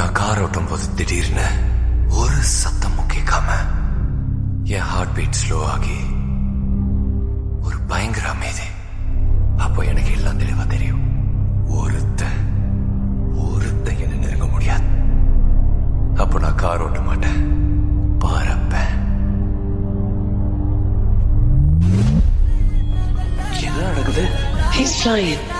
நான் கார் ஓட்டும் போது திடீர்னு ஒரு சத்தமும் கேட்காம என் ஹார்ட் பீட் ஸ்லோ ஆகி ஒரு பயங்கர அமைதி. அப்போ எனக்கு எல்லாம் தெளிவா தெரியும். ஒருத்த ஒருத்த என்ன நெருங்க முடியாது. அப்போ நான் கார் ஓட்ட மாட்டேன். பறப்பேன் என்ன நடக்குது? He's flying.